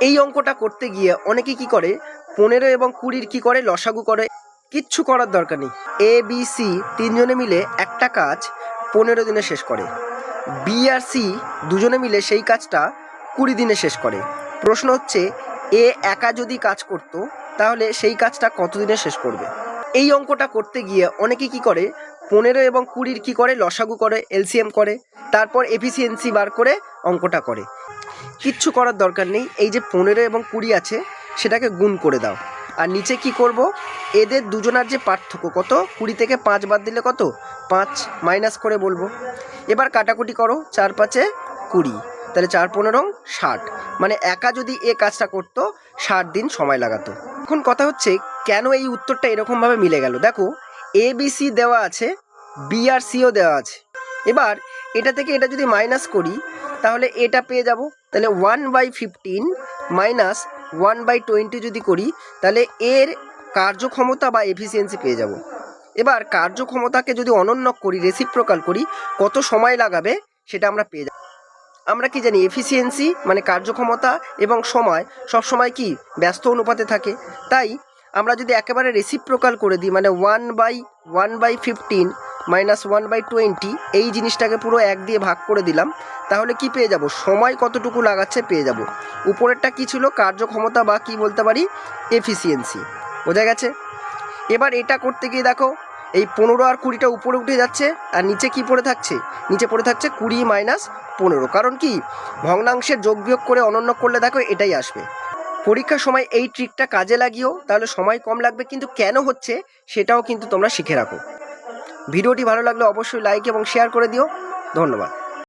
এই অঙ্কটা করতে গিয়ে অনেকে কি করে? পনেরো এবং কুড়ির কি করে? লসাগু করে। কিচ্ছু করার দরকার নেই। এ বি সি তিনজনে মিলে একটা কাজ পনেরো দিনে শেষ করে। বি আর সি দুজনে মিলে সেই কাজটা কুড়ি দিনে শেষ করে। প্রশ্ন হচ্ছে, এ একা যদি কাজ করত, তাহলে সেই কাজটা কতদিনে শেষ করবে? এই অঙ্কটা করতে গিয়ে অনেকে কি করে? পনেরো এবং কুড়ির কি করে? লসাগু করে এলসিএম করে, তারপর এফিসিয়েন্সি বার করে অঙ্কটা করে। কিচ্ছু করার দরকার নেই। এই যে পনেরো এবং কুড়ি আছে, সেটাকে গুণ করে দাও। আর নিচে কি করব? এদের দুজনার যে পার্থক্য, কত? কুড়ি থেকে পাঁচ বাদ দিলে কত? পাঁচ মাইনাস করে বলব। এবার কাটাকুটি করো, চার পাঁচে কুড়ি। তাহলে চার পনেরো, ষাট। মানে একা যদি এ কাজটা করতো, ষাট দিন সময় লাগাতো। এখন কথা হচ্ছে, কেন এই উত্তরটা এরকমভাবে মিলে গেল? দেখো এ বি সি দেওয়া আছে বি আর সিও দেওয়া আছে। এবার এটা থেকে এটা যদি মাইনাস করি তাহলে এটা পেয়ে যাব। তাহলে one by fifteen minus one by twenty যদি করি, তাহলে এর কার্যক্ষমতা বা এফিসিয়েন্সি পেয়ে যাব। এবার কার্যক্ষমতাকে যদি অনন্য করি রেসিপ্রোকাল করি, কত সময় লাগাবে সেটা আমরা পেয়ে যাব। আমরা কি জানি এফিসিয়েন্সি মানে কার্যক্ষমতা এবং সময় সব সময় কি ব্যস্ত অনুপাতে থাকে। তাই আমরা যদি একেবারে রেসিপ্রোকাল করে দিই মানে one by one by fifteen minus one by twenty এই জিনিসটাকে পুরো এক দিয়ে ভাগ করে দিলাম। তাহলে কি পেয়ে যাব? সময় কতটুকু লাগাচ্ছে পেয়ে যাব। উপরেরটা কি ছিল? কার্যক্ষমতা বা কি বলতে পারি? এফিসিয়েন্সি বোঝা গেছে? এবার এটা করতে গিয়ে দেখো, এই পনেরো আর কুড়িটা উপরে উঠে যাচ্ছে, আর নিচে কি পড়ে থাকছে? নিচে পড়ে থাকছে কুড়ি মাইনাস পনেরো। কারণ কি? ভগ্নাংশের যোগ বিয়োগ করে অনন্য করলে দেখো এটাই আসবে। পরীক্ষার সময় এই ট্রিকটা কাজে লাগিও তাহলে সময় কম লাগবে, কিন্তু কেন হচ্ছে সেটাও কিন্তু তোমরা শিখে রাখো। ভিডিওটি ভালো লাগলে অবশ্যই লাইক এবং শেয়ার করে দিও। ধন্যবাদ।